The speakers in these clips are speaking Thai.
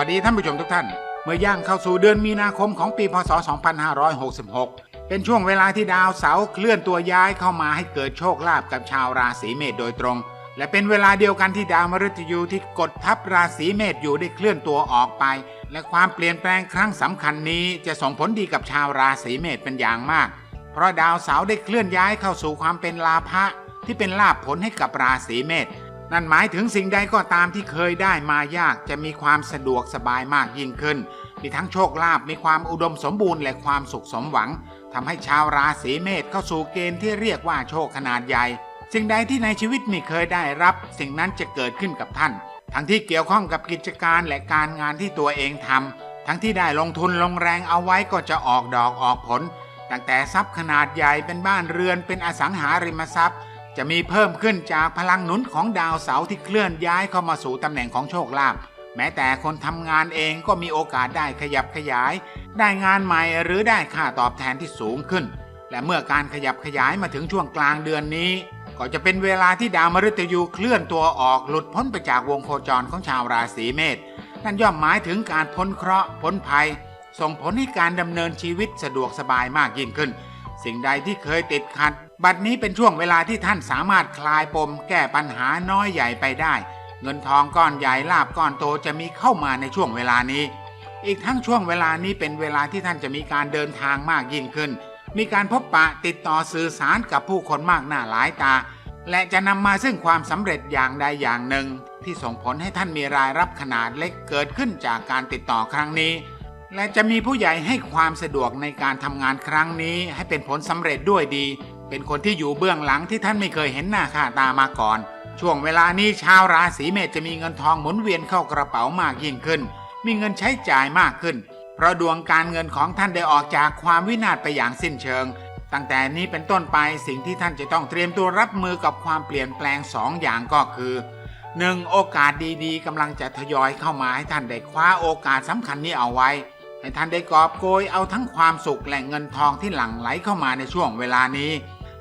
วัสดีท่านผู้ชมทุกท่าน เมื่อย่างเข้าสู่เดือนมีนาคมของปีพศ 2566 เป็นช่วงเวลาที่ดาวเสาร์เคลื่อนตัวย้ายเข้ามาให้เกิดโชคลาภกับชาวราศีเมษโดยตรง และเป็นเวลาเดียวกันที่ดาวมฤตยูที่กดทับราศีเมษอยู่ได้เคลื่อนตัวออกไป และความเปลี่ยนแปลงครั้งสำคัญนี้จะส่งผลดีกับชาวราศีเมษเป็นอย่างมาก เพราะดาวเสาร์ได้เคลื่อนย้ายเข้าสู่ความเป็นลาภะที่เป็นลาภผลให้กับราศีเมษ นั่นหมายถึงสิ่งใดก็ตามที่เคยได้มายากจะมีความสะดวกสบายมากยิ่งขึ้น มีทั้งโชคลาภมีความอุดมสมบูรณ์และความสุขสมหวังทำให้ชาวราศีเมษเข้าสู่เกณฑ์ที่เรียกว่าโชคขนาดใหญ่ สิ่งใดที่ในชีวิตไม่เคยได้รับ สิ่งนั้นจะเกิดขึ้นกับท่าน ทั้งที่เกี่ยวข้องกับกิจการและการงานที่ตัวเองทำทั้งที่ได้ลงทุนลงแรงเอาไว้ก็จะออกดอกออกผลตั้งแต่ทรัพย์ขนาดใหญ่เป็นบ้านเรือนเป็นอสังหาริมทรัพย์ จะมีเพิ่มขึ้นจากพลังหนุนของดาวเสาร์ที่เคลื่อนย้ายเข้ามาสู่ตำแหน่งของโชคลาภแม้แต่คนทำงานเองก็มีโอกาสได้ขยับขยาย ได้งานใหม่หรือได้ค่าตอบแทนที่สูงขึ้น และเมื่อการขยับขยายมาถึงช่วงกลางเดือนนี้ ก็จะเป็นเวลาที่ดาวมฤตยูเคลื่อนตัวออกหลุดพ้นไปจากวงโคจรของชาวราศีเมษนั่นย่อมหมายถึงการพ้นเคราะห์พ้นภัย ส่งผลให้การดำเนินชีวิตสะดวกสบายมากยิ่งขึ้น สิ่งใดที่เคยติดขัด บัดนี้เป็นช่วงเวลาที่ท่านสามารถคลายปม แก้ปัญหาน้อยใหญ่ไปได้ เงินทองก้อนใหญ่ลาบก้อนโตจะมีเข้ามาในช่วงเวลานี้ อีกทั้งช่วงเวลานี้เป็นเวลาที่ท่านจะมีการเดินทางมากยิ่งขึ้น มีการพบปะติดต่อสื่อสารกับผู้คนมากหน้าหลายตา และจะนำมาซึ่งความสำเร็จอย่างใดอย่างหนึ่ง ที่ส่งผลให้ท่านมีรายรับขนาดเล็กเกิดขึ้นจากการติดต่อครั้งนี้ และจะมีผู้ใหญ่ให้ความสะดวกในการทำงานครั้งนี้ ให้เป็นผลสำเร็จด้วยดี เป็นคนที่อยู่เบื้องหลังที่ท่านไม่เคยเห็นหน้าค่าตามาก่อน ช่วงเวลานี้ชาวราศีเมษจะมีเงินทองหมุนเวียนเข้ากระเป๋ามากยิ่งขึ้น มีเงินใช้จ่ายมากขึ้น เพราะดวงการเงินของท่านได้ออกจากความวินาศไปอย่างสิ้นเชิง ตั้งแต่นี้เป็นต้นไปสิ่งที่ท่านจะต้องเตรียมตัวรับมือกับความเปลี่ยนแปลงสองอย่างก็คือ 1. โอกาสดีๆกำลังจะทยอยเข้ามาให้ท่านได้คว้าโอกาสสำคัญนี้เอาไว้ ให้ท่านได้กอบโกยเอาทั้งความสุขและเงินทองที่หลั่งไหลเข้ามาในช่วงเวลานี้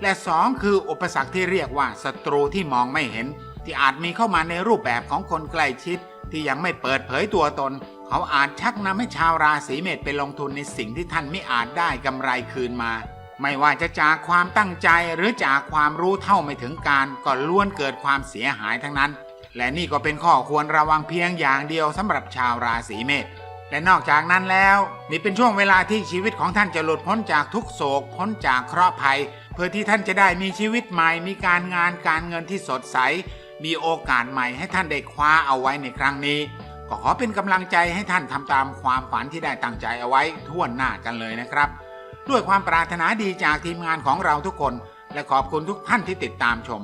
และสองคืออุปสรรคที่เรียกว่าศัตรูที่มองไม่เห็น ที่อาจมีเข้ามาในรูปแบบของคนใกล้ชิด ที่ยังไม่เปิดเผยตัวตน เขาอาจชักนำให้ชาวราศีเมษไปลงทุนในสิ่งที่ท่านไม่อาจได้กำไรคืนมา ไม่ว่าจะจากความตั้งใจหรือจากความรู้เท่าไม่ถึงการก็ล้วนเกิดความเสียหายทั้งนั้น และนี่ก็เป็นข้อควรระวังเพียงอย่างเดียวสำหรับชาวราศีเมษ และนอกจากนั้นแล้ว นี่เป็นช่วงเวลาที่ชีวิตของท่านจะหลุดพ้นจากทุกโศกพ้นจากเคราะห์ภัย เพื่อที่ท่านจะได้มีชีวิตใหม่ มีการงานการเงินที่สดใส มีโอกาสใหม่ให้ท่านได้คว้าเอาไว้ในครั้งนี้ ก็ขอเป็นกำลังใจให้ท่านทำตามความฝันที่ได้ตั้งใจเอาไว้ทั่วหน้ากันเลยนะครับ ด้วยความปรารถนาดีจากทีมงานของเราทุกคน และขอบคุณทุกท่านที่ติดตามชม